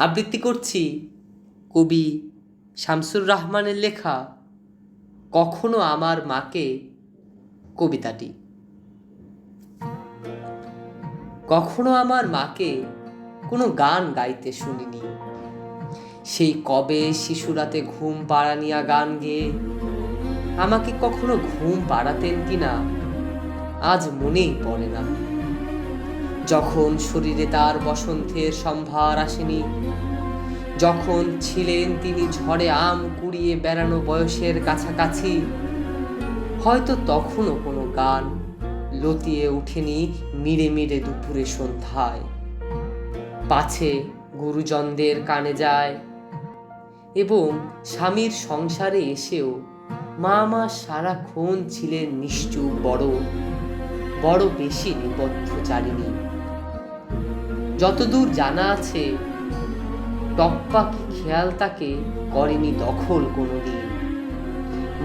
আবৃত্তি করছি। কবি শামসুর রহমানের লেখা কখনো আমার মাকে কবিতাটি। কখনো আমার মাকে কোনো গান গাইতে শুনিনি। সেই কবে শিশুরাতে ঘুম পাড়ানিয়া গান গেয়ে আমাকে কখনো ঘুম পাড়াতেন কিনা, আজ মনেই পড়ে না। যখন শরীরে তার বসন্তের সম্ভার আসেনি, যখন ছিলেন তিনি ঝড়ে আম কুড়িয়ে বেড়ানো বয়সের কাছাকাছি, হয়তো তখনও কোনো গান লতিয়ে উঠেনি মিড়ে মিড়ে দুপুরে সন্ধ্যায়। পাছে গুরুজনদের কানে যায় এবং স্বামীর সংসারে এসেও মা মা সারাক্ষণ ছিলেন নিশ্চুপ বড় বড় বেশি নিবদ্ধচারিণী। যতদূর জানা আছে টপ্পা কি খেয়াল তাকে করেনি দখল কোনোদিন।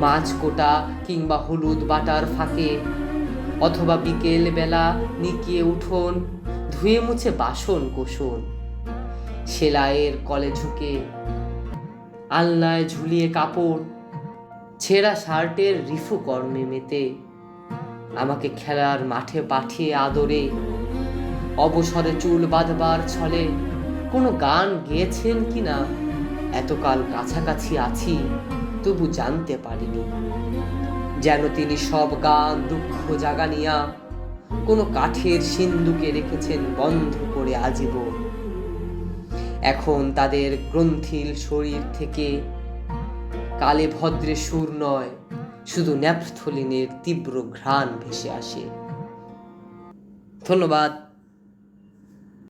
মাছ কোটা কিংবা হলুদ বাটার ফাঁকে, অথবা বিকেল বেলা নিকিয়ে উঠোন, ধুয়ে মুছে বাসন কোষণ, সেলাইয়ের কলে ঝুঁকে, আলনায় ঝুলিয়ে কাপড়, ছেঁড়া শার্টের রিফু কর্মে মেতে, আমাকে খেলার মাঠে পাঠিয়ে আদরে অবসরে চুল বাঁধবার ছলে কোনো গান গেয়েছেন কিনা এতকাল কাছাকাছি আছি, তবু জানতে পারিনি। যেন তিনি সব গান দুঃখ জাগানিয়া কোনো কাঠের সিন্ধুকে রেখেছেন বন্ধ করে আজীবন। এখন তাদের গ্রন্থিল শরীর থেকে কালে ভদ্রে সুর নয়, শুধু ন্যাপথলিনের তীব্র ঘ্রাণ ভেসে আসে। ধন্যবাদ।